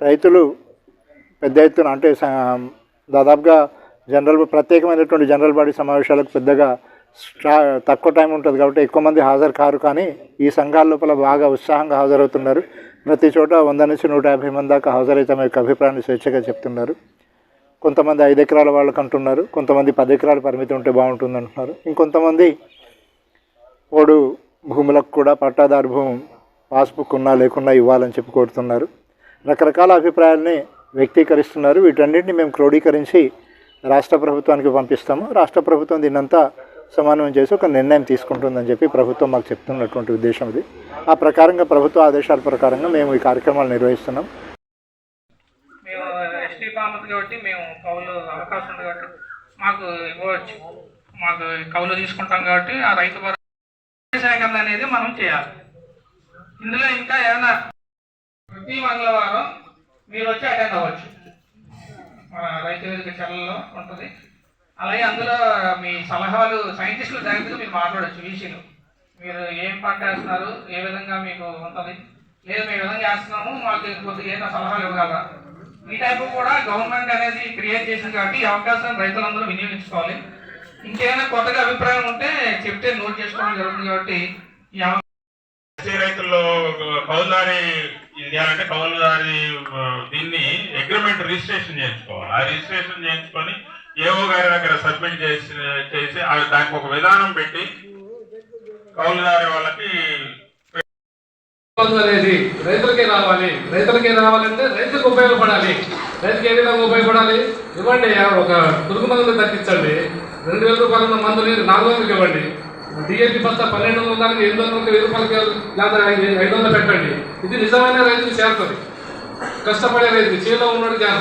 రైతులు పెద్ద ఎత్తున అంటే స- దాదాపుగా జనరల్ ప్రత్యేకమైనటువంటి జనరల్ బాడీ సమావేశాలకు పెద్దగా స్టా తక్కువ టైం ఉంటుంది కాబట్టి ఎక్కువ మంది హాజరు కారు కానీ ఈ సంఘాల లోపల బాగా ఉత్సాహంగా హాజరవుతున్నారు. ప్రతి చోట వంద నుంచి నూట యాభై మంది దాకా హాజరై తమ యొక్క అభిప్రాయాన్ని స్వేచ్ఛగా చెప్తున్నారు. కొంతమంది ఐదు ఎకరాల వాళ్ళకు అంటున్నారు కొంతమంది పది ఎకరాల పరిమితి ఉంటే బాగుంటుంది అంటున్నారు ఇంకొంతమంది పోడు భూములకు కూడా పట్టాదారు భూమి పాస్బుక్ ఉన్నా లేకున్నా ఇవ్వాలని చెప్పి కోరుతున్నారు. రకరకాల అభిప్రాయాల్ని వ్యక్తీకరిస్తున్నారు. వీటన్నిటిని మేము క్రోడీకరించి రాష్ట్ర ప్రభుత్వానికి పంపిస్తాము. రాష్ట్ర ప్రభుత్వం దీన్నంతా సమానం చేసి ఒక నిర్ణయం తీసుకుంటుందని చెప్పి ప్రభుత్వం మాకు చెప్తున్నటువంటి ఉద్దేశం ఇది. ఆ ప్రకారంగా ప్రభుత్వ ఆదేశాల ప్రకారంగా మేము ఈ కార్యక్రమాలు నిర్వహిస్తున్నాం. మేము ఎస్టీ కాబట్టి మేము కౌలు అవకాశం ఉంది కాబట్టి మాకు ఇవ్వచ్చు. మాకు కౌలు తీసుకుంటాం కాబట్టి ఆ రైతు సేకరణ అనేది మనం చేయాలి. ఇందులో ఇంకా ఏమైనా ప్రతి మంగళవారం మీరు వచ్చి అటెండ్ అవ్వచ్చు. మన రైతు వేదిక చెల్లలో ఉంటుంది. అలాగే అందులో మీ సలహాలు సైంటిస్టుల దగ్గర మీరు మాట్లాడచ్చు వీసీలు మీరు ఏం పంట వేస్తున్నారు ఏ విధంగా మీకు ఉంటుంది లేదు మేము విధంగా వేస్తున్నాము మాకు కొద్దిగా ఏదైనా సలహాలు ఇవ్వగలరా? ఈ టైపు కూడా గవర్నమెంట్ అనేది క్రియేట్ చేసింది కాబట్టి ఈ అవకాశాన్ని రైతులందరూ వినియోగించుకోవాలి. ఇంకేమైనా కొత్తగా అభిప్రాయం ఉంటే చెప్తే నోట్ చేసుకోవడం జరుగుతుంది కాబట్టి రైతుల్లో కౌలుదారి ఇది చేయాలంటే కౌలుదారి దీన్ని అగ్రిమెంట్ రిజిస్ట్రేషన్ చేయించుకోవాలి. ఆ రిజిస్ట్రేషన్ చేయించుకొని ఏఓ గారి దగ్గర సబ్మిట్ చేసి చేసి ఆ దానికి ఒక విధానం పెట్టి కౌలుదారి వాళ్ళకి అనేది రైతులకే రావాలి. రైతులకే రావాలంటే రైతులకు ఉపయోగపడాలి. రైతుకి ఏ విధంగా ఉపయోగపడాలి? ఇవ్వండి ఒక పురుగు మందులు తగ్గించండి. రెండు వేల రూపాయల ఉన్న లేదు నాలుగు వందలకి ఇవ్వండి. డిఏపి బస్తా పన్నెండు వందల దానికి ఎనిమిది వందలకి వెయ్యి రూపాయలకి లేదా ఐదు వందలు పెట్టండి. ఇది నిజమైన రైతుకి చేరుతుంది. కష్టపడే రైతు చేలో ఉన్నోడు చేరుతుంది.